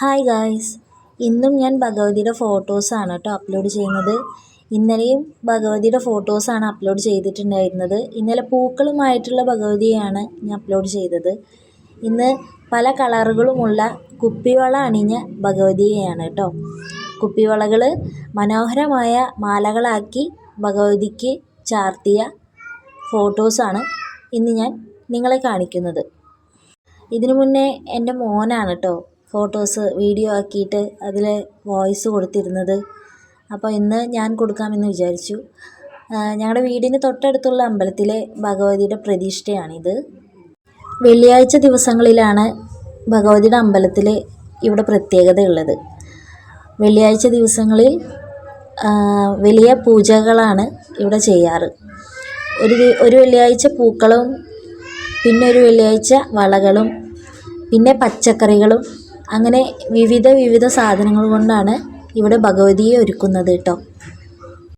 Hi guys ഇന്നും ഞാൻ ഭഗവതിയുടെ ഫോട്ടോസാണ് കേട്ടോ അപ്ലോഡ് ചെയ്യുന്നത്. ഇന്നലെയും ഭഗവതിയുടെ ഫോട്ടോസാണ് അപ്ലോഡ് ചെയ്തിട്ടുണ്ടായിരുന്നത്. ഇന്നലെ പൂക്കളുമായിട്ടുള്ള ഭഗവതിയാണ് ഞാൻ അപ്ലോഡ് ചെയ്തത്. ഇന്ന് പല കളറുകളുമുള്ള കുപ്പിവള അണിഞ്ഞ ഭഗവതിയെയാണ് കേട്ടോ. കുപ്പിവളകൾ മനോഹരമായ മാലകളാക്കി ഭഗവതിക്ക് ചാർത്തിയ ഫോട്ടോസാണ് ഇന്ന് ഞാൻ നിങ്ങളെ കാണിക്കുന്നത്. ഇതിനു മുന്നേ എന്റെ മോനാണ് കേട്ടോ. ഫോട്ടോസ് വീഡിയോ ആക്കിയിട്ട് അതിൽ വോയിസ് കൊടുത്തിരുന്നത്. അപ്പോൾ ഇന്ന് ഞാൻ കൊടുക്കാമെന്ന് വിചാരിച്ചു. ഞങ്ങളുടെ വീടിന് തൊട്ടടുത്തുള്ള അമ്പലത്തിലെ ഭഗവതിയുടെ പ്രതിഷ്ഠയാണിത്. വെള്ളിയാഴ്ച ദിവസങ്ങളിലാണ് ഭഗവതിയുടെ അമ്പലത്തിൽ ഇവിടെ പ്രത്യേകതയുള്ളത്. വെള്ളിയാഴ്ച ദിവസങ്ങളിൽ വലിയ പൂജകളാണ് ഇവിടെ ചെയ്യാറ്. ഒരു ഒരു വെള്ളിയാഴ്ച പൂക്കളും പിന്നെ ഒരു വെള്ളിയാഴ്ച വളകളും പിന്നെ പച്ചക്കറികളും അങ്ങനെ വിവിധ വിവിധ സാധനങ്ങൾ കൊണ്ടാണ് ഇവിടെ ഭഗവതിയെ ഒരുക്കുന്നത് കേട്ടോ.